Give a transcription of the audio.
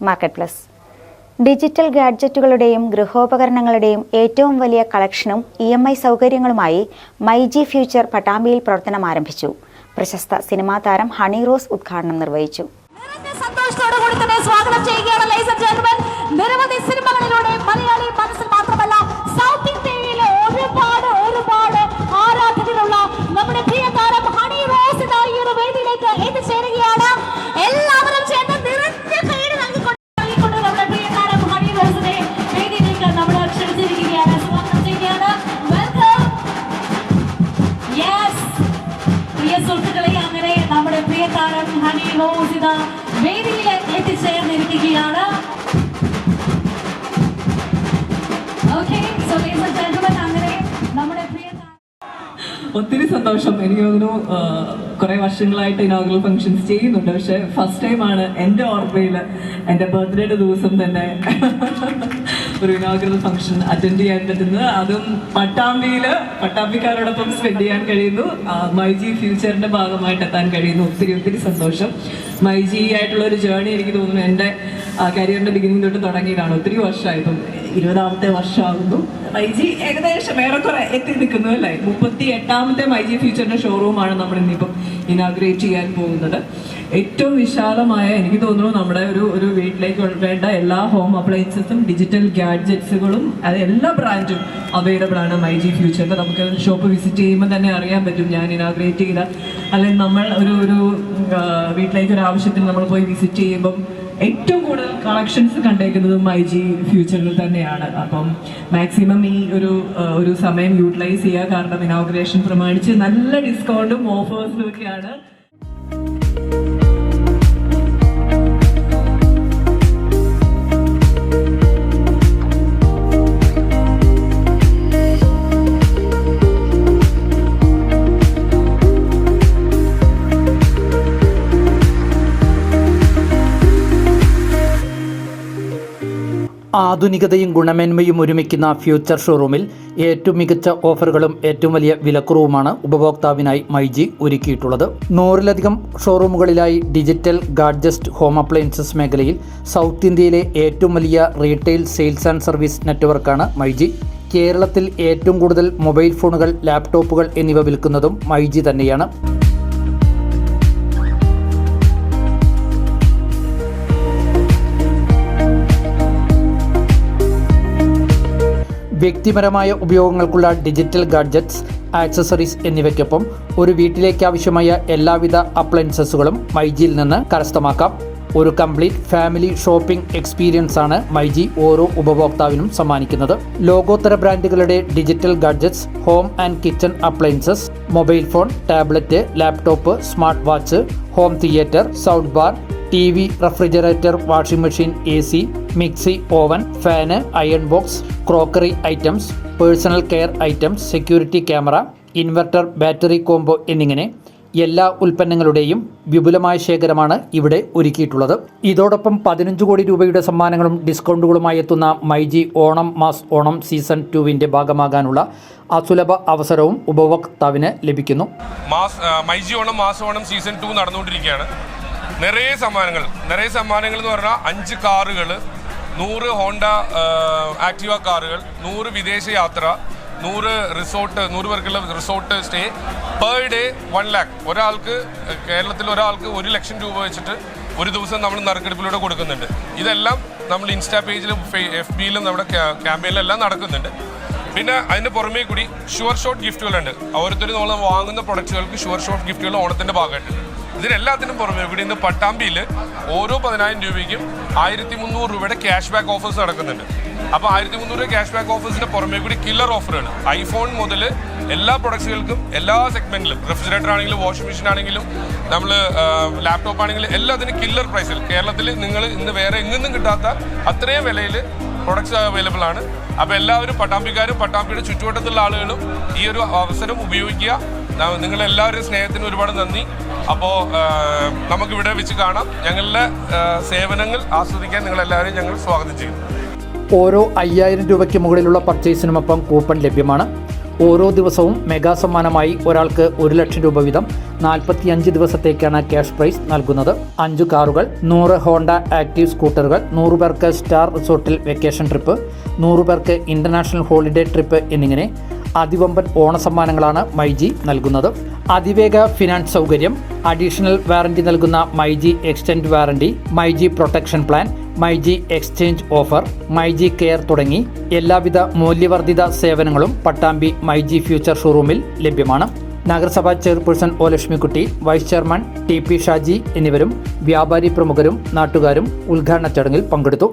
Market plus digital ഗാഡ്ജറ്റുകളുടെയും ഗൃഹോപകരണങ്ങളുടെയും ഏറ്റവും വലിയ കളക്ഷനും ഇ എം ഐ സൗകര്യങ്ങളുമായി മൈജി ഫ്യൂച്ചർ പട്ടാമ്പിയിൽ പ്രവർത്തനം ആരംഭിച്ചു. പ്രശസ്ത സിനിമാ താരം ഹണി റോസ് ഉദ്ഘാടനം നിർവഹിച്ചു. സ്വാഗതം ചെയ്യുകയാണ് നിരവധി സിനിമകളിലൂടെ മലയാളി മനസ്സിൽ ആൻഡ് താരം അങ്ങനെ നമ്മുടെ വേദിയിൽ എത്തിച്ചേർന്നിരിക്കുകയാണ് ഒത്തിരി സന്തോഷം. എനിക്ക് തോന്നുന്നു കുറെ വർഷങ്ങളായിട്ട് ഇനോഗ്രൽ ഫംഗ്ഷൻസ് ചെയ്യുന്നുണ്ട്. പക്ഷെ ഫസ്റ്റ് ടൈമാണ് എന്റെ ഓർമ്മയിൽ എന്റെ ബർത്ത്ഡേയുടെ ദിവസം തന്നെ ഒരു ഇനോഗ്രൽ ഫംഗ്ഷൻ അറ്റൻഡ് ചെയ്യാൻ പറ്റുന്നത്. അതും പട്ടാമ്പിയിൽ പട്ടാമ്പിക്കാരോടൊപ്പം സ്പെൻഡ് ചെയ്യാൻ കഴിയുന്നു. മൈജി ഫ്യൂച്ചറിന്റെ ഭാഗമായിട്ട് എത്താൻ കഴിയുന്നു. ഒത്തിരി ഒത്തിരി സന്തോഷം. മൈജി ആയിട്ടുള്ള ഒരു ജേണി എനിക്ക് തോന്നുന്നു. എന്റെ കരിയറിന്റെ ബിഗിനിങ് തൊട്ട് തുടങ്ങിയതാണ്. ഒത്തിരി വർഷമായി ഇപ്പം ഇരുപതാമത്തെ വർഷമാകുന്നു. മൈജി ഏകദേശം ഏറെക്കുറെ എത്തി നിൽക്കുന്നു അല്ലേ? മുപ്പത്തി എട്ടാമത്തെ മൈജി ഫ്യൂച്ചറിന്റെ ഷോറൂമാണ് നമ്മൾ ഇന്നിപ്പം ഇനാഗ്രേറ്റ് ചെയ്യാൻ പോകുന്നത്. ഏറ്റവും വിശാലമായ എനിക്ക് തോന്നുന്നു നമ്മുടെ ഒരു ഒരു വീട്ടിലേക്ക് വേണ്ട എല്ലാ ഹോം അപ്ലയൻസസും ഡിജിറ്റൽ ഗാഡ്ജറ്റ്സുകളും അത് എല്ലാ ബ്രാൻഡും അവൈലബിൾ ആണ് മൈജി ഫ്യൂച്ചറിൽ. നമുക്ക് ഷോപ്പ് വിസിറ്റ് ചെയ്യുമ്പോൾ തന്നെ അറിയാൻ പറ്റും ഞാൻ ഇനാഗ്രേറ്റ് ചെയ്ത. അല്ലെങ്കിൽ നമ്മൾ ഒരു ഒരു വീട്ടിലേക്ക് ഒരു ആവശ്യത്തിന് നമ്മൾ പോയി വിസിറ്റ് ചെയ്യുമ്പം ഏറ്റവും കൂടുതൽ കളക്ഷൻസ് കണ്ടേക്കുന്നത് മൈ ജി ഫ്യൂച്ചറിൽ തന്നെയാണ്. അപ്പം മാക്സിമം ഈ ഒരു ഒരു സമയം യൂട്ടിലൈസ് ചെയ്യുക കാരണം ഇനോഗ്രേഷൻ പ്രമാണിച്ച് നല്ല ഡിസ്കൗണ്ടും ഓഫേഴ്സും ഒക്കെയാണ്. ആധുനികതയും ഗുണമേന്മയും ഒരുമിക്കുന്ന ഫ്യൂച്ചർ ഷോറൂമിൽ ഏറ്റവും മികച്ച ഓഫറുകളും ഏറ്റവും വലിയ വിലക്കുറവുമാണ് ഉപഭോക്താവിനായി മൈജി ഒരുക്കിയിട്ടുള്ളത്. നൂറിലധികം ഷോറൂമുകളിലായി ഡിജിറ്റൽ ഗാഡ്ജസ്റ്റ് ഹോം അപ്ലയൻസസ് മേഖലയിൽ സൗത്ത് ഇന്ത്യയിലെ ഏറ്റവും വലിയ റീറ്റെയിൽ സെയിൽസ് ആൻഡ് സർവീസ് നെറ്റ്വർക്കാണ് മൈജി. കേരളത്തിൽ ഏറ്റവും കൂടുതൽ മൊബൈൽ ഫോണുകൾ ലാപ്ടോപ്പുകൾ എന്നിവ വിൽക്കുന്നതും മൈജി തന്നെയാണ്. വ്യക്തിപരമായ ഉപയോഗങ്ങൾക്കുള്ള ഡിജിറ്റൽ ഗാഡ്ജറ്റ്സ് ആക്സസറീസ് എന്നിവയ്ക്കൊപ്പം ഒരു വീട്ടിലേക്ക് ആവശ്യമായ എല്ലാവിധ അപ്ലയൻസസുകളും മൈജിയിൽ നിന്ന് കരസ്ഥമാക്കാം. ഒരു കംപ്ലീറ്റ് ഫാമിലി ഷോപ്പിംഗ് എക്സ്പീരിയൻസ് ആണ് മൈജി ഓരോ ഉപഭോക്താവിനും സമ്മാനിക്കുന്നത്. ലോകോത്തര ബ്രാൻഡുകളുടെ digital gadgets home and kitchen appliances mobile phone tablet laptop smart watch home theatre sound bar T V refrigerator washing machine A C mixie oven fan iron box crockery items personal care items security camera inverter battery combo എന്നിങ്ങനെ എല്ലാ ഉൽപ്പന്നങ്ങളുടെയും വിപുലമായ ശേഖരമാണ് ഇവിടെ ഒരുക്കിയിട്ടുള്ളത്. ഇതോടൊപ്പം പതിനഞ്ച് കോടി രൂപയുടെ സമ്മാനങ്ങളും ഡിസ്കൗണ്ടുകളുമായി എത്തുന്ന മൈജി ഓണം മാസ് ഓണം സീസൺ ടുവിന്റെ ഭാഗമാകാനുള്ള അസുലഭ അവസരവും ഉപഭോക്താവിന് ലഭിക്കുന്നു. Mass myG Onam mass Onam season two നടന്നുകൊണ്ടിരിക്കുകയാണ്. നിറയെ സമ്മാനങ്ങൾ നിറയെ സമ്മാനങ്ങൾ എന്ന് പറഞ്ഞാൽ അഞ്ച് കാറുകൾ നൂറ് ഹോണ്ട ആക്റ്റീവ കാറുകൾ നൂറ് വിദേശ യാത്ര നൂറ് റിസോർട്ട് നൂറ് പേർക്കുള്ള resort stay per day one lakh. ഒരാൾക്ക് കേരളത്തിൽ ഒരാൾക്ക് ഒരു ലക്ഷം രൂപ വെച്ചിട്ട് ഒരു ദിവസം നമ്മൾ നറുക്കെടുപ്പിലൂടെ കൊടുക്കുന്നുണ്ട്. ഇതെല്ലാം നമ്മൾ ഇൻസ്റ്റാ പേജിലും എഫ് ബിയിലും നമ്മുടെ ക്യാമ്പയിലെല്ലാം നടക്കുന്നുണ്ട്. പിന്നെ അതിന് പുറമേ കൂടി ഷുവർ ഷോട്ട് ഗിഫ്റ്റുകളുണ്ട്. ഓരോരുത്തരും നമ്മൾ വാങ്ങുന്ന പ്രൊഡക്റ്റുകൾക്ക് ഷുവർ ഷോട്ട് ഗിഫ്റ്റുകൾ ഓണത്തിന്റെ ഭാഗമായിട്ടുണ്ട്. ഇതിനെല്ലാത്തിനും പുറമെ ഇവിടെ ഇന്ന് പട്ടാമ്പിയിൽ ഓരോ പതിനായിരം രൂപയ്ക്കും ആയിരത്തി മുന്നൂറ് രൂപയുടെ ക്യാഷ് ബാക്ക് ഓഫേഴ്സ് നടക്കുന്നുണ്ട്. അപ്പോൾ ആയിരത്തി മുന്നൂറ് ക്യാഷ് ബാക്ക് ഓഫേഴ്സിന്റെ പുറമെ കൂടി കില്ലർ ഓഫറുകൾ ഐഫോൺ മുതൽ എല്ലാ പ്രൊഡക്ട്സുകൾക്കും എല്ലാ സെഗ്മെന്റിലും റെഫ്രിജറേറ്റർ ആണെങ്കിലും വാഷിംഗ് മെഷീൻ ആണെങ്കിലും നമ്മൾ ലാപ്ടോപ്പ് ആണെങ്കിലും എല്ലാത്തിനും കില്ലർ പ്രൈസിൽ കേരളത്തിൽ നിങ്ങൾ ഇന്ന് വേറെ എങ്ങും കിട്ടാത്ത അത്രയും വിലയിൽ പ്രൊഡക്ട്സ് അവൈലബിൾ ആണ്. അപ്പോൾ എല്ലാവരും പട്ടാമ്പിക്കാരും പട്ടാമ്പിയുടെ ചുറ്റുവട്ടത്തുള്ള ആളുകളും ഈ ഒരു അവസരം ഉപയോഗിക്കുക. നിങ്ങളെല്ലാവരുടെയും നിങ്ങളെല്ലാവരും സ്നേഹത്തിന് ഒരുപാട് നന്ദി. അപ്പോൾ നമുക്കിവിടെ വെച്ച് കാണാം. ഞങ്ങളുടെ സേവനങ്ങൾ ആസ്വദിക്കാൻ നിങ്ങളെല്ലാവരെയും ഞങ്ങൾ സ്വാഗതം ചെയ്യുന്നു. ഓരോ അയ്യായിരം രൂപയ്ക്ക് മുകളിലുള്ള പർച്ചേസിനുമൊപ്പം കൂപ്പൺ ലഭ്യമാണ്. ഓരോ ദിവസവും മെഗാ സമ്മാനമായി ഒരാൾക്ക് ഒരു ലക്ഷം രൂപ വീതം നാൽപ്പത്തിയഞ്ച് ദിവസത്തേക്കാണ് ക്യാഷ് പ്രൈസ് നൽകുന്നത്. അഞ്ച് കാറുകൾ നൂറ് ഹോണ്ട ആക്റ്റീവ് സ്കൂട്ടറുകൾ നൂറ് പേർക്ക് സ്റ്റാർ റിസോർട്ടിൽ വെക്കേഷൻ ട്രിപ്പ് നൂറ് പേർക്ക് ഇന്റർനാഷണൽ ഹോളിഡേ ട്രിപ്പ് എന്നിങ്ങനെ അതിവമ്പൻ ഓണസമ്മാനങ്ങളാണ് മൈജി നൽകുന്നത്. അതിവേഗ ഫിനാൻസ് സൗകര്യം അഡീഷണൽ വാറണ്ടി നൽകുന്ന myG extend warranty myG protection plan myG exchange offer myG care തുടങ്ങി എല്ലാവിധ മൂല്യവർദ്ധിത സേവനങ്ങളും പട്ടാമ്പി മൈജി ഫ്യൂച്ചർ ഷോറൂമിൽ ലഭ്യമാണ്. നഗരസഭാ chairperson O Lakshmikutty vice chairman T P Shaji എന്നിവരും വ്യാപാരി പ്രമുഖരും നാട്ടുകാരും ഉദ്ഘാടന ചടങ്ങിൽ പങ്കെടുത്തു.